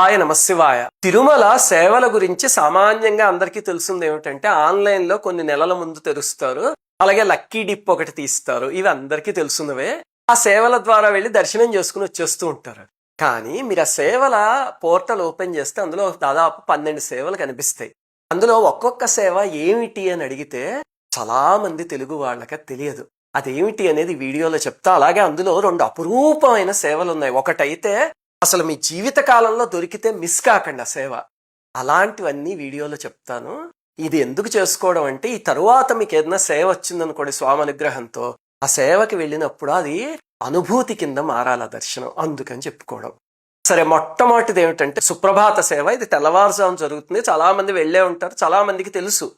Hi నమశివాయ తిరుమల సేవల గురించి సామాన్యంగా అందరికీ తెలిసింది ఏమిటంటే ఆన్లైన్లో కొన్ని నెలల ముందు తెరుస్తారు. అలాగే లక్కీ డిప్ ఒకటి తీస్తారు. ఇవి అందరికీ తెలుసున్నవే ఆ సేవల ద్వారా వెళ్ళి దర్శనం చేసుకుని వచ్చేస్తూ ఉంటారు. కానీ మీరు ఆ సేవల పోర్టల్ ఓపెన్ చేస్తే అందులో దాదాపు పన్నెండు సేవలు కనిపిస్తాయి. అందులో ఒక్కొక్క సేవ ఏమిటి అని అడిగితే చాలా మంది తెలుగు వాళ్ళకి తెలియదు. అదేమిటి అనేది వీడియోలో చెప్తా. అలాగే అందులో రెండు అపురూపమైన సేవలు ఉన్నాయి. ఒకటైతే అసలు మీ జీవిత కాలంలో దొరికితే మిస్ కాకండి సేవ. అలాంటివన్నీ వీడియోలో చెప్తాను. ఇది ఎందుకు చేసుకోవడం అంటే ఈ తరువాత మీకు ఏదైనా సేవ వచ్చిందనుకోండి స్వామి అనుగ్రహంతో ఆ సేవకి వెళ్ళినప్పుడు అది అనుభూతి కింద మారాల దర్శనం అందుకని చెప్పుకోవడం. సరే మొట్టమొదటిది ఏమిటంటే సుప్రభాత సేవ. ఇది తెల్లవారుజాము జరుగుతుంది. చాలామంది వెళ్ళే ఉంటారు. చాలామందికి తెలుసు.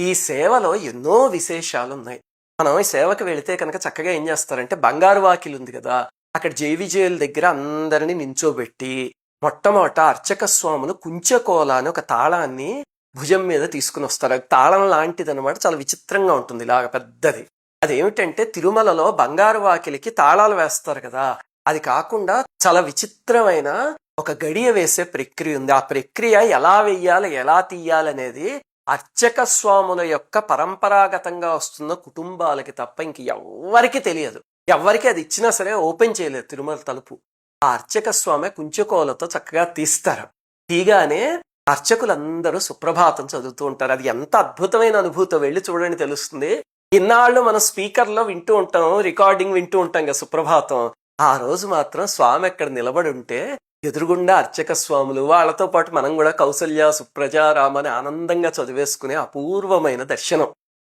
ఈ సేవలో ఎన్నో విశేషాలు ఉన్నాయి మనం ఈ సేవకి వెళితే కనుక చక్కగా ఏం చేస్తారంటే బంగారు వాకిలు ఉంది కదా అక్కడ జేవిజేల దగ్గర అందరిని నించోబెట్టి మొట్టమొదట అర్చక స్వాములు కుంచకోల అని ఒక తాళాన్ని భుజం మీద తీసుకుని వస్తారు. తాళం లాంటిది అనమాట చాలా విచిత్రంగా ఉంటుంది ఇలాగ పెద్దది. అదేమిటంటే తిరుమలలో బంగారు వాకిలికి తాళాలు వేస్తారు కదా అది కాకుండా చాలా విచిత్రమైన ఒక గడియ వేసే ప్రక్రియ ఉంది. ఆ ప్రక్రియ ఎలా వెయ్యాలి ఎలా తీయాలనేది అర్చక స్వాముల యొక్క పరంపరాగతంగా వస్తున్న కుటుంబాలకి తప్ప ఇంక ఎవ్వరికి తెలియదు. ఎవరికి అది ఇచ్చినా సరే ఓపెన్ చేయలేదు తిరుమల తలుపు. ఆ అర్చక స్వామి కుంచుకోలతో చక్కగా తీస్తారు. తీగానే అర్చకులందరూ సుప్రభాతం చదువుతూ ఉంటారు. అది ఎంత అద్భుతమైన అనుభూతం వెళ్ళి చూడండి తెలుస్తుంది. ఇన్నాళ్ళు మనం స్పీకర్లో వింటూ ఉంటాం రికార్డింగ్ వింటూ ఉంటాం కదా సుప్రభాతం. ఆ రోజు మాత్రం స్వామి ఎక్కడ నిలబడి ఉంటే ఎదురుగుండా అర్చక స్వాములు వాళ్ళతో పాటు మనం కూడా కౌసల్య సుప్రజ రామని ఆనందంగా చదివేసుకునే అపూర్వమైన దర్శనం.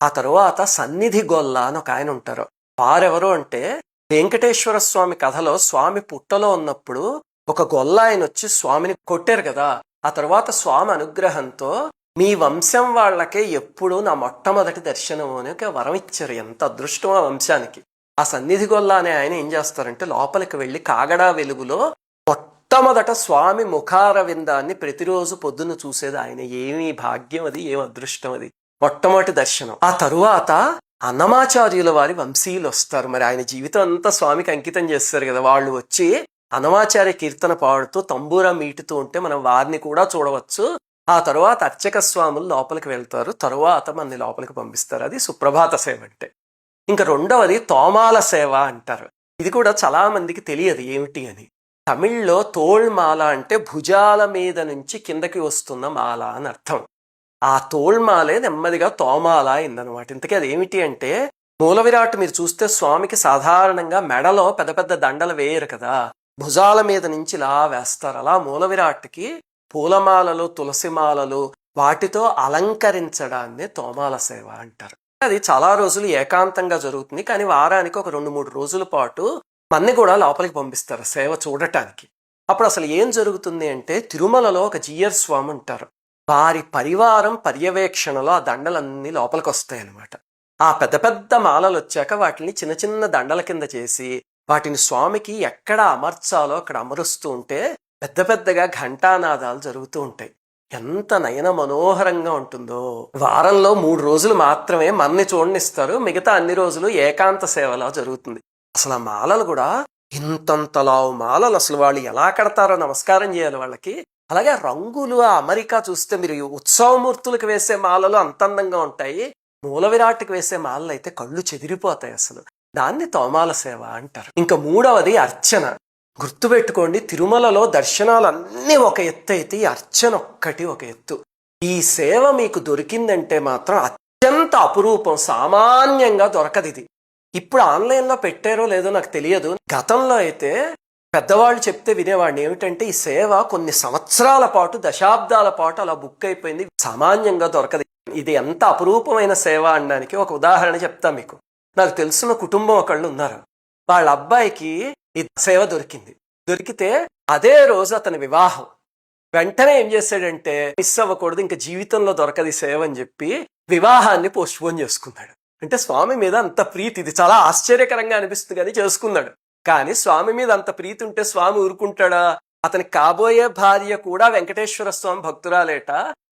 ఆ తర్వాత సన్నిధి గొల్ల అని ఒక ఆయన ఉంటారు. వారెవరు అంటే వెంకటేశ్వర స్వామి కథలో స్వామి పుట్టలో ఉన్నప్పుడు ఒక గొల్ల ఆయన వచ్చి స్వామిని కొట్టారు కదా. ఆ తర్వాత స్వామి అనుగ్రహంతో మీ వంశం వాళ్ళకే ఎప్పుడు నా మొట్టమొదటి దర్శనం అని ఒక వరం ఇచ్చారు. ఎంత అదృష్టం ఆ వంశానికి. ఆ సన్నిధి గొల్ల అనే ఆయన ఏం చేస్తారంటే లోపలికి వెళ్ళి కాగడా వెలుగులో మొట్టమొదట స్వామి ముఖార విందాన్ని ప్రతిరోజు పొద్దున్న చూసేది ఆయన. ఏమి భాగ్యం అది ఏం అదృష్టం అది. మొట్టమొదటి దర్శనం. ఆ తరువాత అన్నమాచార్యుల వారి వంశీయులు వస్తారు మరి ఆయన జీవితం అంతా స్వామికి అంకితం చేస్తారు కదా. వాళ్ళు వచ్చి అన్నమాచార్య కీర్తన పాడుతూ తంబూరా మీటుతూ ఉంటే మనం వారిని కూడా చూడవచ్చు. ఆ తర్వాత అర్చక స్వాములు లోపలికి వెళ్తారు. తరువాత మనని లోపలికి పంపిస్తారు. అది సుప్రభాత సేవ అంటే. ఇంకా రెండవది తోమాల సేవ అంటారు. ఇది కూడా చాలా మందికి తెలియదు ఏమిటి అని. తమిళ్ళో తోళ్మాల అంటే భుజాల మీద నుంచి కిందకి వస్తున్న మాల అని అర్థం. ఆ తోల్మాలే నెమ్మదిగా తోమాల అయిందనమాట ఇంతకీ అది ఏమిటి అంటే మూల విరాట్ మీరు చూస్తే స్వామికి సాధారణంగా మెడలో పెద్ద పెద్ద దండలు వేయరు కదా. భుజాల మీద నుంచి ఇలా వేస్తారు. అలా మూల విరాట్కి పూలమాలలు తులసిమాలలు వాటితో అలంకరించడాన్ని తోమాల సేవ అంటారు. అది చాలా రోజులు ఏకాంతంగా జరుగుతుంది. కానీ వారానికి ఒక రెండు మూడు రోజుల పాటు మన్ని కూడా లోపలికి పంపిస్తారు సేవ చూడటానికి. అప్పుడు అసలు ఏం జరుగుతుంది అంటే తిరుమలలో ఒక జియర్ స్వామి ఉంటారు. వారి పరివారం పర్యవేక్షణలో ఆ దండలన్నీ లోపలికి వస్తాయి అన్నమాట ఆ పెద్ద పెద్ద మాలలు వచ్చాక వాటిని చిన్న చిన్న దండల కింద చేసి వాటిని స్వామికి ఎక్కడ అమర్చాలో అక్కడ అమరుస్తూ ఉంటే పెద్ద పెద్దగా ఘంటానాదాలు జరుగుతూ ఉంటాయి. ఎంత నయన మనోహరంగా ఉంటుందో! వారంలో మూడు రోజులు మాత్రమే మన్ని చూడనిస్తారు మిగతా అన్ని రోజులు ఏకాంత సేవలా జరుగుతుంది. అసలు ఆ మాలలు కూడా ఇంతంతలావు మాలలు అసలు వాళ్ళు ఎలా కడతారో నమస్కారం చేయాలి వాళ్ళకి. అలాగే రంగులు ఆ అమెరికా చూస్తే మీరు ఉత్సవమూర్తులకు వేసే మాలలు అంత అందంగా ఉంటాయి. మూల విరాట్కి వేసే మాలలు అయితే కళ్ళు చెదిరిపోతాయి అసలు. దాన్ని తోమాల సేవ అంటారు. ఇంకా మూడవది అర్చన. గుర్తుపెట్టుకోండి తిరుమలలో దర్శనాలన్నీ ఒక ఎత్తు అయితే ఈ అర్చన ఒక్కటి ఒక ఎత్తు. ఈ సేవ మీకు దొరికిందంటే మాత్రం అత్యంత అపురూపం సామాన్యంగా దొరకదు ఇది. ఇప్పుడు ఆన్లైన్లో పెట్టారో లేదో నాకు తెలియదు. గతంలో అయితే పెద్దవాళ్ళు చెప్తే వినేవాడిని ఏమిటంటే ఈ సేవ కొన్ని సంవత్సరాల పాటు దశాబ్దాల పాటు అలా బుక్ అయిపోయింది. సామాన్యంగా దొరకదు. ఇది ఎంత అపురూపమైన సేవ అనడానికి ఒక ఉదాహరణ చెప్తా మీకు. నాకు తెలిసిన కుటుంబం ఒకళ్ళు ఉన్నారు. వాళ్ళ అబ్బాయికి ఈ సేవ దొరికింది. దొరికితే అదే రోజు అతని వివాహం. వెంటనే ఏం చేశాడంటే మిస్ అవ్వకూడదు ఇంకా జీవితంలో దొరకదు ఈ సేవ అని చెప్పి వివాహాన్ని పోస్ట్పోన్ చేసుకున్నాడు. అంటే స్వామి మీద అంత ప్రీతి ఇది చాలా ఆశ్చర్యకరంగా అనిపిస్తుంది కానీ చేసుకున్నాడు. కానీ స్వామి మీద అంత ప్రీతి ఉంటే స్వామి ఊరుకుంటాడా? అతని కాబోయే భార్య కూడా వెంకటేశ్వర స్వామి భక్తురాలేట.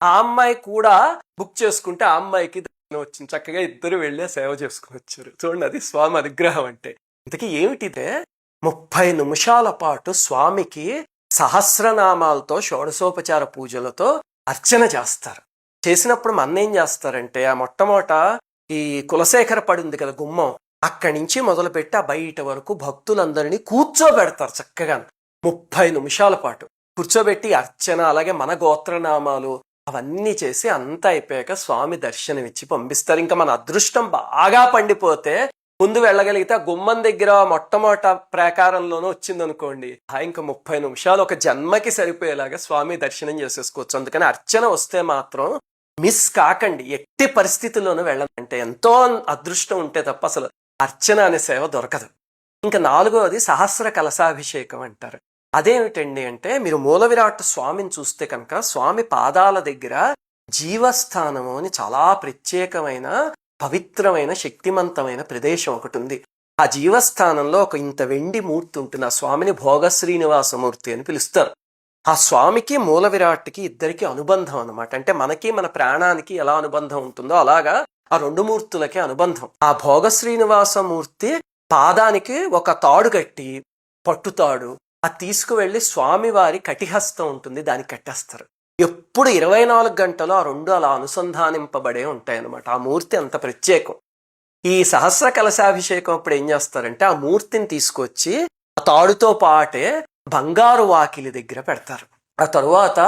ఆ అమ్మాయి కూడా బుక్ చేసుకుంటే ఆ అమ్మాయికి దర్శనం వచ్చింది. చక్కగా ఇద్దరు వెళ్ళే సేవ చేసుకుని వచ్చారు. చూడండి అది స్వామి అనుగ్రహం అంటే. ఇంతకీ ఏమిటిదే? ముప్పై నిమిషాల పాటు స్వామికి సహస్రనామాలతో షోడశోపచార పూజలతో అర్చన చేస్తారు. చేసినప్పుడు మన ఏం చేస్తారంటే ఆ మొట్టమొదట ఈ కులశేఖర పడింది కదా గుమ్మం. అక్కడి నుంచి మొదలుపెట్టి ఆ బయట వరకు భక్తులందరినీ కూర్చోబెడతారు చక్కగా. ముప్పై నిమిషాల పాటు కూర్చోబెట్టి అర్చన అలాగే మన గోత్రనామాలు అవన్నీ చేసి అంతా అయిపోయాక స్వామి దర్శనం ఇచ్చి పంపిస్తారు. ఇంకా మన అదృష్టం బాగా పండిపోతే ముందు వెళ్ళగలిగితే ఆ గుమ్మం దగ్గర మొట్టమొదట ప్రాకారంలోనూ వచ్చింది అనుకోండి ఇంకా ముప్పై నిమిషాలు ఒక జన్మకి సరిపోయేలాగా స్వామి దర్శనం చేసేసుకోవచ్చు. అందుకని అర్చన వస్తే మాత్రం మిస్ కాకండి. ఎట్టి పరిస్థితుల్లోనూ వెళ్ళదంటే ఎంతో అదృష్టం ఉంటే తప్ప అసలు అర్చన అనే సేవ దొరకదు. ఇంకా నాలుగవది సహస్ర కలశాభిషేకం అంటారు. అదేమిటండి అంటే మీరు మూల విరాట్ స్వామిని చూస్తే కనుక స్వామి పాదాల దగ్గర జీవస్థానము అని చాలా ప్రత్యేకమైన పవిత్రమైన శక్తిమంతమైన ప్రదేశం ఒకటి ఉంది. ఆ జీవస్థానంలో ఒక ఇంత వెండి మూర్తి ఉంటుంది. ఆ స్వామిని భోగ శ్రీనివాసమూర్తి అని పిలుస్తారు. ఆ స్వామికి మూల విరాట్కి ఇద్దరికి అనుబంధం అనమాట అంటే మనకి మన ప్రాణానికి ఎలా అనుబంధం ఉంటుందో అలాగా ఆ రెండు మూర్తులకి అనుబంధం. ఆ భోగ శ్రీనివాసమూర్తి పాదానికి ఒక తాడు కట్టి పట్టుతాడు. అది తీసుకువెళ్ళి స్వామివారి కటిహస్తం ఉంటుంది దానికి కట్టేస్తారు. ఎప్పుడు ఇరవై నాలుగు గంటలు ఆ రెండు అలా అనుసంధానింపబడే ఉంటాయన్నమాట. ఆ మూర్తి అంత ప్రత్యేకం. ఈ సహస్ర కలశాభిషేకం అప్పుడు ఏం చేస్తారంటే ఆ మూర్తిని తీసుకొచ్చి ఆ తాడుతో పాటే బంగారు వాకిలి దగ్గర పెడతారు. ఆ తరువాత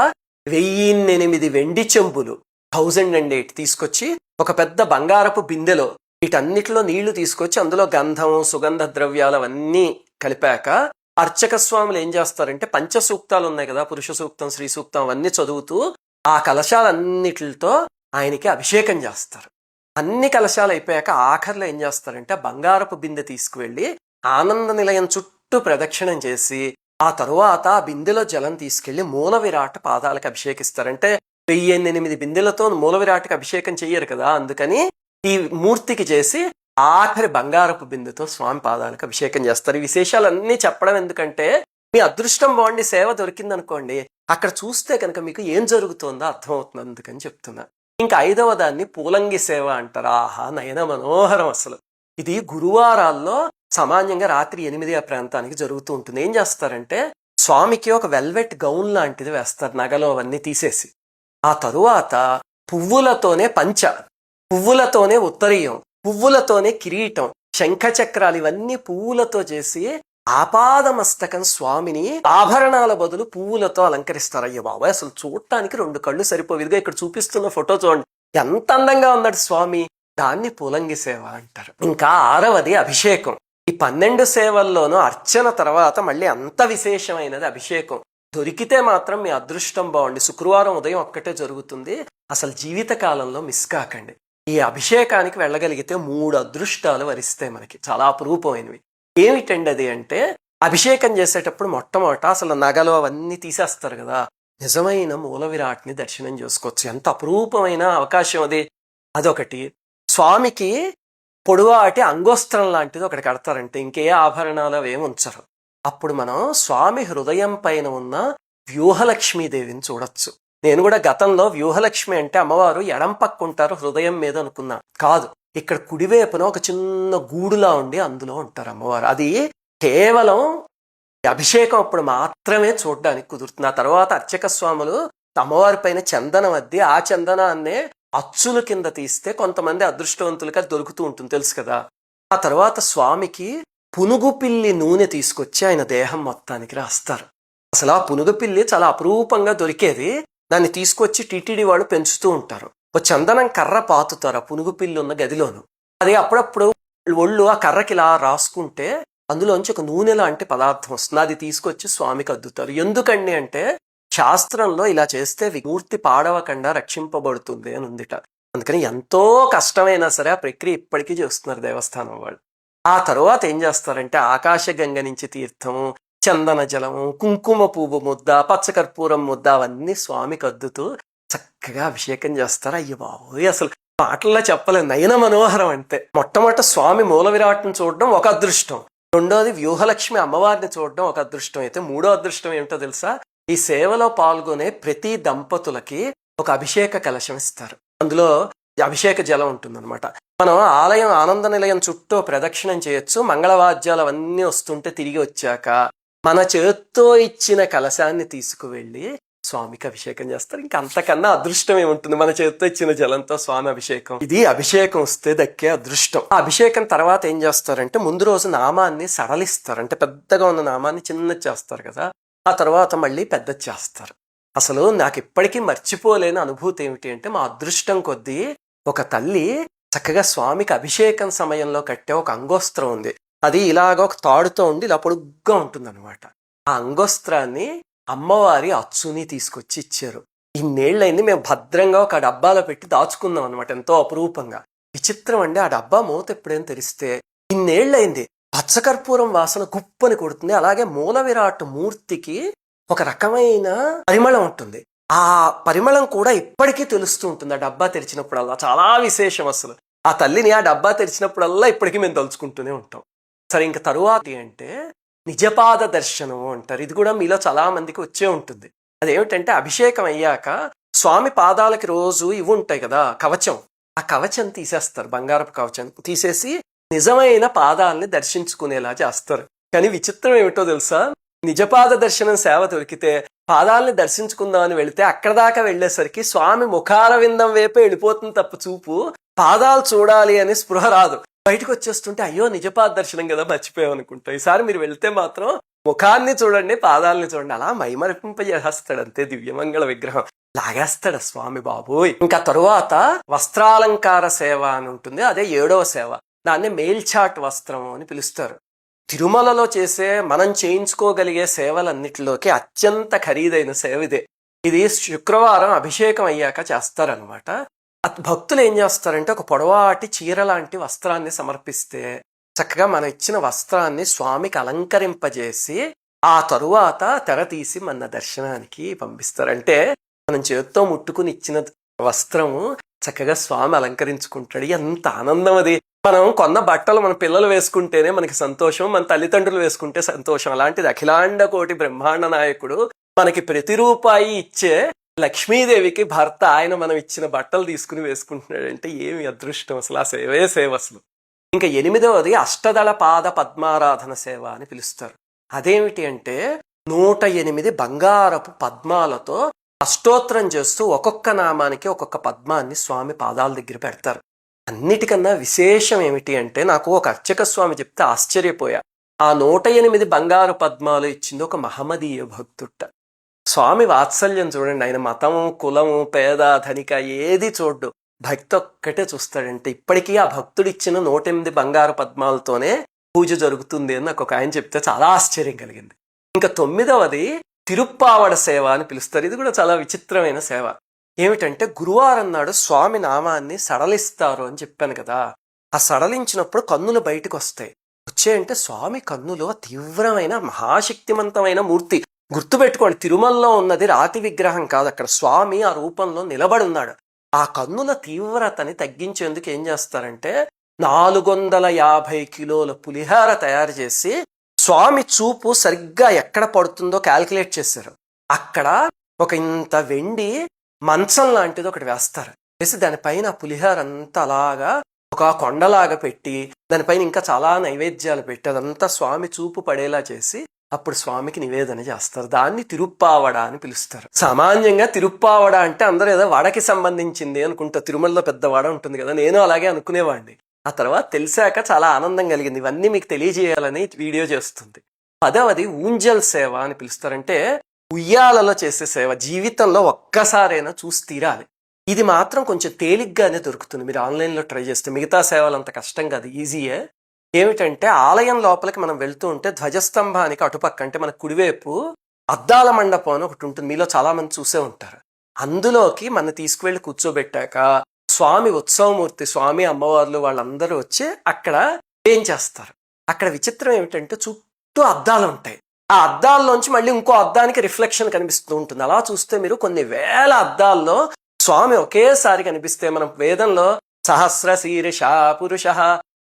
వెయ్యిన్నెనిమిది వెండి చెంబులు థౌజండ్ అండ్ ఎయిట్ తీసుకొచ్చి ఒక పెద్ద బంగారపు బిందెలో వీటన్నిటిలో నీళ్ళు తీసుకొచ్చి అందులో గంధం సుగంధ ద్రవ్యాలు అవన్నీ కలిపాక అర్చక స్వాములు ఏం చేస్తారంటే పంచ సూక్తాలు ఉన్నాయి కదా పురుష సూక్తం శ్రీ సూక్తం అవన్నీ చదువుతూ ఆ కలశాలన్నిటితో ఆయనకి అభిషేకం చేస్తారు. అన్ని కలశాలు అయిపోయాక ఆఖరిలో ఏం చేస్తారంటే బంగారపు బిందె తీసుకువెళ్ళి ఆనంద నిలయం చుట్టూ ప్రదక్షిణం చేసి ఆ తరువాత ఆ బిందెలో జలం తీసుకెళ్ళి మూల విరాట్ పాదాలకు అభిషేకిస్తారంటే వెయ్యి ఎనిమిది బిందెలతో మూల విరాట్కి అభిషేకం చెయ్యరు కదా అందుకని ఈ మూర్తికి చేసి ఆఖరి బంగారపు బిందుతో స్వామి పాదాలకు అభిషేకం చేస్తారు. ఈ విశేషాలన్నీ చెప్పడం ఎందుకంటే మీ అదృష్టం బాగుండి సేవ దొరికిందనుకోండి అక్కడ చూస్తే కనుక మీకు ఏం జరుగుతుందో అర్థమవుతుంది అందుకని చెప్తున్నా. ఇంకా ఐదవ దాన్ని పూలంగి సేవ అంటారు. ఆహా నయన మనోహరం అసలు. ఇది గురువారాల్లో సామాన్యంగా రాత్రి ఎనిమిది ఆ ప్రాంతానికి జరుగుతూ ఉంటుంది. ఏం చేస్తారంటే స్వామికి ఒక వెల్వెట్ గౌన్ లాంటిది వేస్తారు నగలో అవన్నీ తీసేసి. ఆ తరువాత పువ్వులతోనే పంచ పువ్వులతోనే ఉత్తరీయం పువ్వులతోనే కిరీటం శంఖచక్రాలు ఇవన్నీ పువ్వులతో చేసి ఆపాదమస్తకం స్వామిని ఆభరణాల బదులు పువ్వులతో అలంకరిస్తారు. అయ్యో బాబాయ్ అసలు చూడటానికి రెండు కళ్ళు సరిపోవిదిగా ఇక్కడ చూపిస్తున్న ఫోటో చూడండి. ఎంత అందంగా ఉన్నాడు స్వామి. దాన్ని పూలంగి సేవ అంటారు. ఇంకా ఆరవది అభిషేకం. ఈ పన్నెండు సేవల్లోనూ అర్చన తర్వాత మళ్ళీ అంత విశేషమైనది అభిషేకం. దొరికితే మాత్రం మీ అదృష్టం బాగుండి. శుక్రవారం ఉదయం ఒక్కటే జరుగుతుంది. అసలు జీవిత కాలంలో మిస్ కాకండి. ఈ అభిషేకానికి వెళ్ళగలిగితే మూడు అదృష్టాలు వరిస్తాయి మనకి. చాలా అపురూపమైనవి. ఏమిటండి అది అంటే అభిషేకం చేసేటప్పుడు మొట్టమొదట అసలు నగలు అవన్నీ తీసేస్తారు కదా. నిజమైన మూల విరాట్ని దర్శనం చేసుకోవచ్చు. ఎంత అపురూపమైన అవకాశం అది. అదొకటి. స్వామికి పొడువాటి అంగోస్త్రం లాంటిది ఒకటి కడతారంటే. ఇంకే ఆభరణాలు అవేమి ఉంచరు. అప్పుడు మనం స్వామి హృదయం పైన ఉన్న వ్యూహలక్ష్మీదేవిని చూడొచ్చు. నేను కూడా గతంలో వ్యూహలక్ష్మి అంటే అమ్మవారు ఎడం పక్క ఉంటారు హృదయం మీద అనుకున్నా. కాదు ఇక్కడ కుడివైపున ఒక చిన్న గూడులా ఉండి అందులో ఉంటారు అమ్మవారు. అది కేవలం అభిషేకం అప్పుడు మాత్రమే చూడడానికి కుదురుతుంది. ఆ తర్వాత అర్చక స్వాములు అమ్మవారి పైన చందనం అద్ది ఆ చందనాన్నే అచ్చుల కింద తీస్తే కొంతమంది అదృష్టవంతులకి అది దొరుకుతూ ఉంటుంది తెలుసు కదా. ఆ తర్వాత స్వామికి పునుగు పిల్లి నూనె తీసుకొచ్చి ఆయన దేహం మొత్తానికి రాస్తారు. అసలు ఆ పునుగు పిల్లి చాలా అపురూపంగా దొరికేది. దాన్ని తీసుకొచ్చి టీటీడీ వాళ్ళు పెంచుతూ ఉంటారు. ఓ చందనం కర్ర పాతుతారు ఆ పునుగు పిల్లి ఉన్న గదిలోను. అది అప్పుడప్పుడు ఒళ్ళు ఆ కర్రకి ఇలా రాసుకుంటే అందులోంచి ఒక నూనె లాంటి పదార్థం వస్తుంది. అది తీసుకొచ్చి స్వామికి అద్దుతారు. ఎందుకండి అంటే శాస్త్రంలో ఇలా చేస్తే విమూర్తి పాడవకుండా రక్షింపబడుతుంది అని ఉందిట. అందుకని ఎంతో కష్టమైనా సరే ఆ ప్రక్రియ ఇప్పటికీ చేస్తున్నారు దేవస్థానం వాళ్ళు. ఆ తర్వాత ఏం చేస్తారంటే ఆకాశగంగ నుంచి తీర్థము చందన జలము కుంకుమ పువ్వు ముద్ద పచ్చకర్పూరం ముద్ద అవన్నీ స్వామికి అద్దుతూ చక్కగా అభిషేకం చేస్తారు. అయ్యి బాబోయ్! అసలు పాటల్లో చెప్పలేదు నయన మనోహరం అంతే. మొట్టమొదట స్వామి మూల విరాట్ని చూడడం ఒక అదృష్టం. రెండోది వ్యూహలక్ష్మి అమ్మవారిని చూడడం ఒక అదృష్టం. అయితే మూడో అదృష్టం ఏమిటో తెలుసా? ఈ సేవలో పాల్గొనే ప్రతి దంపతులకి ఒక అభిషేక కలశం ఇస్తారు. అందులో అభిషేక జలం ఉంటుందన్నమాట. మనం ఆలయం ఆనంద నిలయం చుట్టూ ప్రదక్షిణం చేయొచ్చు. మంగళవాద్యాలు అవన్నీ వస్తుంటే తిరిగి వచ్చాక మన చేత్తో ఇచ్చిన కలశాన్ని తీసుకువెళ్ళి స్వామికి అభిషేకం చేస్తారు. ఇంకా అంతకన్నా అదృష్టం ఏముంటుంది? మన చేత్తో ఇచ్చిన జలంతో స్వామి అభిషేకం. ఇది అభిషేకం వస్తే దక్కే అదృష్టం. ఆ అభిషేకం తర్వాత ఏం చేస్తారంటే ముందు రోజు నామాన్ని సడలిస్తారు. అంటే పెద్దగా ఉన్న నామాన్ని చిన్నది చేస్తారు కదా ఆ తర్వాత మళ్ళీ పెద్దది చేస్తారు. అసలు నాకు ఇప్పటికీ మర్చిపోలేని అనుభూతి ఏమిటి అంటే మా అదృష్టం కొద్దీ ఒక తల్లి చక్కగా స్వామికి అభిషేకం సమయంలో కట్టే ఒక అంగోస్త్రం ఉంది. అది ఇలాగ ఒక తాడుతో ఉండి ఇలా పొడుగ్గా ఉంటుంది ఆ అంగోస్త్రాన్ని అమ్మవారి అచ్చుని తీసుకొచ్చి ఇచ్చారు. ఇన్నేళ్ళైంది మేము భద్రంగా ఒక డబ్బాలో పెట్టి దాచుకున్నాం అనమాట ఎంతో అపురూపంగా. విచిత్రం అండి ఆ డబ్బా మూత ఎప్పుడైనా తెరిస్తే. ఇన్నేళ్ళైంది పచ్చకర్పూరం వాసన గుప్పని కొడుతుంది. అలాగే మూల విరాట్ మూర్తికి ఒక రకమైన పరిమళం ఉంటుంది. ఆ పరిమళం కూడా ఇప్పటికీ తెలుస్తూ ఉంటుంది. ఆ డబ్బా తెరిచినప్పుడల్లా చాలా విశేషం అసలు. ఆ తల్లిని ఆ డబ్బా తెరిచినప్పుడల్లా ఇప్పటికీ మేము తలుచుకుంటూనే ఉంటాం. సరే ఇంకా తరువాత అంటే నిజపాద దర్శనం అంటారు. ఇది కూడా మీలో చాలా మందికి వచ్చే ఉంటుంది. అదేమిటంటే అభిషేకం అయ్యాక స్వామి పాదాలకి రోజు ఇవి ఉంటాయి కదా కవచం. ఆ కవచం తీసేస్తారు. బంగారపు కవచం తీసేసి నిజమైన పాదాలని దర్శించుకునేలా చేస్తారు. కానీ విచిత్రం ఏమిటో తెలుసా? నిజపాద దర్శనం సేవ దొరికితే పాదాలని దర్శించుకుందామని వెళితే అక్కడ దాకా వెళ్ళేసరికి స్వామి ముఖార విందం వైపే వెళ్ళిపోతుంది తప్ప చూపు. పాదాలు చూడాలి అని స్పృహ రాదు. బయటకు వచ్చేస్తుంటే అయ్యో నిజపాద దర్శనం కదా మర్చిపోయాం అనుకుంటా. ఈసారి మీరు వెళ్తే మాత్రం ముఖాన్ని చూడండి పాదాలని చూడండి. అలా మైమరిపింపజేస్తాడు అంతే దివ్యమంగళ విగ్రహం. లాగేస్తాడు స్వామి బాబోయ్. ఇంకా తరువాత వస్త్రాలంకార సేవ అని ఉంటుంది. అదే ఏడవ సేవ. దాన్ని మేల్చాట్ వస్త్రం అని పిలుస్తారు. తిరుమలలో చేసే మనం చేయించుకోగలిగే సేవలన్నిటిలోకి అత్యంత ఖరీదైన సేవ ఇదే. ఇది శుక్రవారం అభిషేకం అయ్యాక చేస్తారనమాట భక్తులు ఏం చేస్తారంటే ఒక పొడవాటి చీర లాంటి వస్త్రాన్ని సమర్పిస్తే చక్కగా మనం ఇచ్చిన వస్త్రాన్ని స్వామికి అలంకరింపజేసి ఆ తరువాత తెర తీసి మన దర్శనానికి పంపిస్తారంటే మనం చేత్తో ముట్టుకుని ఇచ్చిన వస్త్రము చక్కగా స్వామి అలంకరించుకుంటాడు. ఎంత ఆనందం అది! మనం కొన్న బట్టలు మన పిల్లలు వేసుకుంటేనే మనకి సంతోషం మన తల్లిదండ్రులు వేసుకుంటే సంతోషం. అలాంటిది అఖిలాండ కోటి బ్రహ్మాండ నాయకుడు మనకి ప్రతి రూపాయి ఇచ్చే లక్ష్మీదేవికి భర్త ఆయన మనం ఇచ్చిన బట్టలు తీసుకుని వేసుకుంటున్నాడంటే ఏమి అదృష్టం అసలు. ఆ సేవే సేవ అసలు. ఇంకా ఎనిమిదవది అష్టదళ పాద పద్మారాధన సేవ అని పిలుస్తారు. అదేమిటి అంటే నూట ఎనిమిది బంగారపు పద్మాలతో అష్టోత్తరం చేస్తూ ఒక్కొక్క నామానికి ఒక్కొక్క పద్మాన్ని స్వామి పాదాల దగ్గర పెడతారు. అన్నిటికన్నా విశేషం ఏమిటి అంటే నాకు ఒక అర్చక స్వామి చెప్తే ఆశ్చర్యపోయా. ఆ నూట ఎనిమిది బంగారు పద్మాలు ఇచ్చింది ఒక మహమ్మదీయ భక్తుట్ట. స్వామి వాత్సల్యం చూడండి ఆయన మతము కులము పేద ధనిక ఏది చూడ్డు. భక్తి ఒక్కటే చూస్తాడంటే ఇప్పటికీ ఆ భక్తుడు ఇచ్చిన నూట ఎనిమిది బంగారు పద్మాలతోనే పూజ జరుగుతుంది అని నాకు ఒక ఆయన చెప్తే చాలా ఆశ్చర్యం కలిగింది. ఇంకా తొమ్మిదవది తిరుప్పావడ సేవ అని పిలుస్తారు. ఇది కూడా చాలా విచిత్రమైన సేవ. ఏమిటంటే గురువారం నాడు స్వామి నామాన్ని సడలిస్తారు అని చెప్పాను కదా. ఆ సడలించినప్పుడు కన్నులు బయటకు వస్తాయి. వచ్చేయంటే స్వామి కన్నులో తీవ్రమైన మహాశక్తివంతమైన మూర్తి. గుర్తుపెట్టుకోండి తిరుమలలో ఉన్నది రాతి విగ్రహం కాదు. అక్కడ స్వామి ఆ రూపంలో నిలబడి ఉన్నాడు. ఆ కన్నుల తీవ్రతని తగ్గించేందుకు ఏం చేస్తారంటే నాలుగు వందల యాభై కిలోల పులిహార తయారు చేసి స్వామి చూపు సరిగ్గా ఎక్కడ పడుతుందో క్యాల్కులేట్ చేశారు. అక్కడ ఒక ఇంత వెండి మంచం లాంటిది ఒకటి వేస్తారు. వేసి దానిపైన పులిహార అంతా అలాగా ఒక కొండలాగా పెట్టి దానిపైన ఇంకా చాలా నైవేద్యాలు పెట్టి అదంతా స్వామి చూపు పడేలా చేసి అప్పుడు స్వామికి నివేదన చేస్తారు. దాన్ని తిరుప్పావడ అని పిలుస్తారు. సామాన్యంగా తిరుప్పావడ అంటే అందరూ ఏదో వడకి సంబంధించింది అనుకుంటా. తిరుమలలో పెద్ద వడ ఉంటుంది కదా నేను అలాగే అనుకునేవాడిని. ఆ తర్వాత తెలిసాక చాలా ఆనందం కలిగింది. ఇవన్నీ మీకు తెలియజేయాలని వీడియో చేస్తుంది. పదవది ఊంజల్ సేవ అని పిలుస్తారంటే ఉయ్యాలలో చేసే సేవ జీవితంలో ఒక్కసారైనా చూసి తీరాలి. ఇది మాత్రం కొంచెం తేలిగ్గానే దొరుకుతుంది. మీరు ఆన్లైన్లో ట్రై చేస్తే మిగతా సేవలు అంత కష్టం కాదు. ఈజీయే ఏమిటంటే ఆలయం లోపలికి మనం వెళ్తూ ఉంటే ధ్వజస్తంభానికి అటుపక్క అంటే మన కుడివైపు అద్దాల మండపం అని ఒకటి ఉంటుంది. మీలో చాలామంది చూసే ఉంటారు. అందులోకి మన తీసుకువెళ్ళి కూర్చోబెట్టాక స్వామి ఉత్సవమూర్తి స్వామి అమ్మవార్లు వాళ్ళందరూ వచ్చి అక్కడ ఏం చేస్తారు? అక్కడ విచిత్రం ఏమిటంటే చుట్టూ అద్దాలు ఉంటాయి. ఆ అద్దాల్లోంచి మళ్ళీ ఇంకో అద్దానికి రిఫ్లెక్షన్ కనిపిస్తూ ఉంటుంది. అలా చూస్తే మీరు కొన్ని వేల అద్దాల్లో స్వామి ఒకేసారి కనిపిస్తే మనం వేదంలో సహస్ర శీర్ష పురుష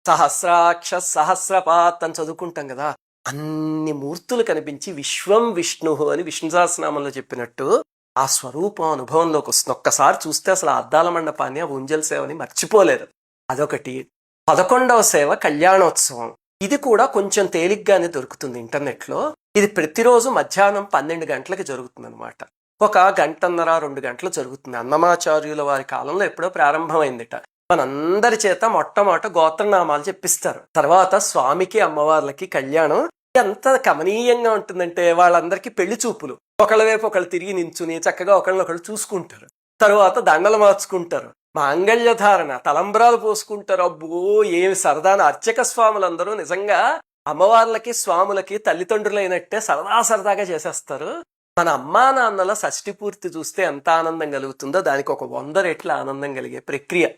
సహస్రాక్ష సహస్రపాత్ అని చదువుకుంటాం కదా. అన్ని మూర్తులు కనిపించి విశ్వం విష్ణు అని విష్ణు సహస్రనామంలో చెప్పినట్టు ఆ స్వరూపం అనుభవంలోకి వస్తుంది. ఒక్కసారి చూస్తే అసలు ఆ అద్దాల మండపాన్ని ఆ ఉంజల్ సేవని మర్చిపోలేరు. అదొకటి. పదకొండవ సేవ కళ్యాణోత్సవం. ఇది కూడా కొంచెం తేలిగ్గానే దొరుకుతుంది ఇంటర్నెట్లో. ఇది ప్రతిరోజు మధ్యాహ్నం పన్నెండు గంటలకి జరుగుతుంది అనమాట ఒక గంటన్నర రెండు గంటలు జరుగుతుంది. అన్నమాచార్యుల వారి కాలంలో ఎప్పుడో ప్రారంభమైందిట. మనందరి చేత మొట్టమొదట గోత్రనామాలు చెప్పిస్తారు. తర్వాత స్వామికి అమ్మవార్లకి కళ్యాణం. ఎంత కమనీయంగా ఉంటుందంటే వాళ్ళందరికీ పెళ్ళి చూపులు. ఒకళ్ళ వైపు ఒకళ్ళు తిరిగి నించుని చక్కగా ఒకళ్ళని ఒకళ్ళు చూసుకుంటారు. తరువాత దండలు మార్చుకుంటారు. మాంగళ్య ధారణ తలంబ్రాలు పోసుకుంటారు. అబ్బో ఏమి సరదాన అర్చక స్వాములందరూ నిజంగా అమ్మవార్లకి స్వాములకి తల్లిదండ్రులైనట్టే సరదా సరదాగా చేసేస్తారు. మన అమ్మా నాన్నల షష్టి పూర్తి చూస్తే ఎంత ఆనందం కలుగుతుందో దానికి ఒక వంద రెట్ల ఆనందం కలిగే ప్రక్రియ.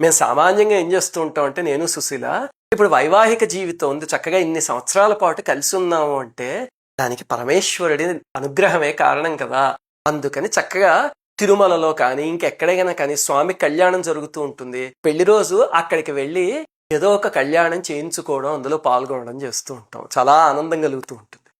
మేము సామాన్యంగా ఏం చేస్తూ ఉంటాం అంటే నేను సుశీల ఇప్పుడు వైవాహిక జీవితం ఉంది చక్కగా ఇన్ని సంవత్సరాల పాటు కలిసి ఉన్నాము అంటే దానికి పరమేశ్వరుడి అనుగ్రహమే కారణం కదా. అందుకని చక్కగా తిరుమలలో కానీ ఇంకెక్కడైనా కానీ స్వామి కళ్యాణం జరుగుతూ ఉంటుంది. పెళ్ళి రోజు అక్కడికి వెళ్ళి ఏదో ఒక కళ్యాణం చేయించుకోవడం అందులో పాల్గొనడం చేస్తూ ఉంటాం. చాలా ఆనందం కలుగుతూ ఉంటుంది.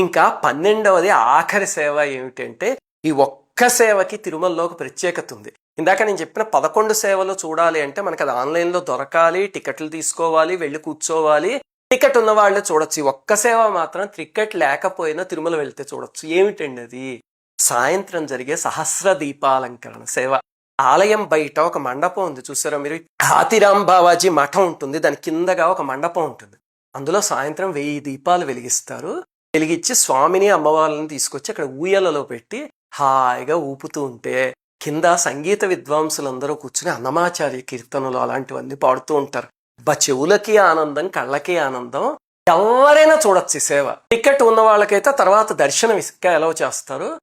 ఇంకా పన్నెండవది ఆఖరి సేవ ఏమిటంటే ఈ ఒక్క సేవకి తిరుమలలో ఒక ప్రత్యేకత ఉంది. ఇందాక నేను చెప్పిన పదకొండు సేవలు చూడాలి అంటే మనకి అది ఆన్లైన్లో దొరకాలి టికెట్లు తీసుకోవాలి వెళ్ళి కూర్చోవాలి. టికెట్ ఉన్న వాళ్ళే చూడొచ్చు. ఈ ఒక్క సేవ మాత్రం టికెట్ లేకపోయినా తిరుమల వెళ్తే చూడొచ్చు. ఏమిటండి అది? సాయంత్రం జరిగే సహస్ర దీపాలంకరణ సేవ. ఆలయం బయట ఒక మండపం ఉంది చూసారా మీరు? హాతిరామ్ బావాజీ మఠం ఉంటుంది దాని కిందగా ఒక మండపం ఉంటుంది. అందులో సాయంత్రం వెయ్యి దీపాలు వెలిగిస్తారు. వెలిగించి స్వామిని అమ్మవార్లను తీసుకొచ్చి అక్కడ ఊయలలో పెట్టి హాయిగా ఊపుతూ ఉంటే కింద సంగీత విద్వాంసులందరూ కూర్చుని అన్నమాచార్య కీర్తనలు అలాంటివన్నీ పాడుతూ ఉంటారు. బ చెవులకి ఆనందం కళ్ళకి ఆనందం. ఎవరైనా చూడొచ్చు సేవ. టికెట్ ఉన్న వాళ్ళకైతే తర్వాత దర్శనం ఇసుక ఎలా చేస్తారు.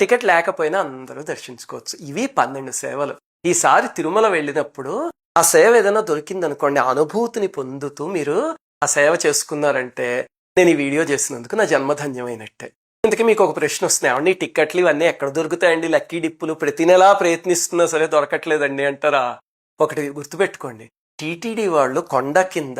టికెట్ లేకపోయినా అందరూ దర్శించుకోవచ్చు. ఇవి పన్నెండు సేవలు. ఈసారి తిరుమల వెళ్ళినప్పుడు ఆ సేవ ఏదైనా దొరికిందనుకోండి అనుభూతిని పొందుతూ మీరు ఆ సేవ చేసుకున్నారంటే నేను ఈ వీడియో చేసినందుకు నా జన్మధన్యమైనట్టే. ఇందుకే మీకు ఒక ప్రశ్న వస్తున్నాయి. అవన్నీ ఈ టిక్కెట్లు ఇవన్నీ ఎక్కడ దొరుకుతాయండి? లక్కీ డిప్పులు ప్రతి నెలా ప్రయత్నిస్తున్నా సరే దొరకట్లేదండి అంటారా? ఒకటి గుర్తుపెట్టుకోండి. టీటీడీ వాళ్ళు కొండ కింద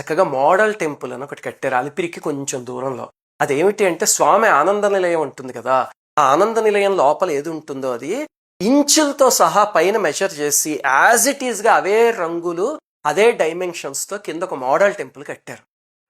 చక్కగా మోడల్ టెంపుల్ అని ఒకటి కట్టారు. అలిపిరికి కొంచెం దూరంలో. అదేమిటి అంటే స్వామి ఆనంద నిలయం ఉంటుంది కదా? ఆ ఆనంద నిలయం లోపల ఏది ఉంటుందో అది ఇంచులతో సహా పైన మెజర్ చేసి యాజ్ ఇట్ ఈస్గా అవే రంగులు అదే డైమెన్షన్స్తో కింద ఒక మోడల్ టెంపుల్ కట్టారు.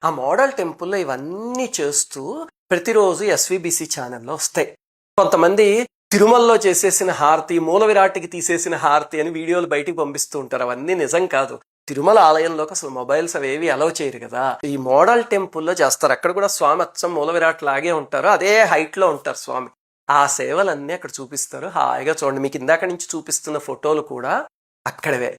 ఆ మోడల్ టెంపుల్లో ఇవన్నీ చేస్తూ ప్రతిరోజు ఎస్విబిసి ఛానల్లో వస్తాయి. కొంతమంది తిరుమలలో చేసేసిన హారతి మూల విరాట్కి తీసేసిన హారతి అని వీడియోలు బయటికి పంపిస్తూ ఉంటారు. అవన్నీ నిజం కాదు. తిరుమల ఆలయంలోకి అసలు మొబైల్స్ అవేవి అలౌ చేయరు కదా. ఈ మోడల్ టెంపుల్లో చేస్తారు. అక్కడ కూడా స్వామి అచ్చం మూల విరాట్ లాగే ఉంటారు. అదే హైట్లో ఉంటారు స్వామి. ఆ సేవలన్నీ అక్కడ చూపిస్తారు. హాయిగా చూడండి. మీకు ఇందాక నుంచి చూపిస్తున్న ఫోటోలు కూడా అక్కడవే.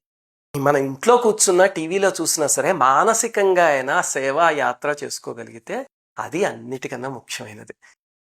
మన ఇంట్లో కూర్చున్నా టీవీలో చూసినా సరే మానసికంగా అయినా సేవా యాత్ర చేసుకోగలిగితే అది అన్నిటికన్నా ముఖ్యమైనది.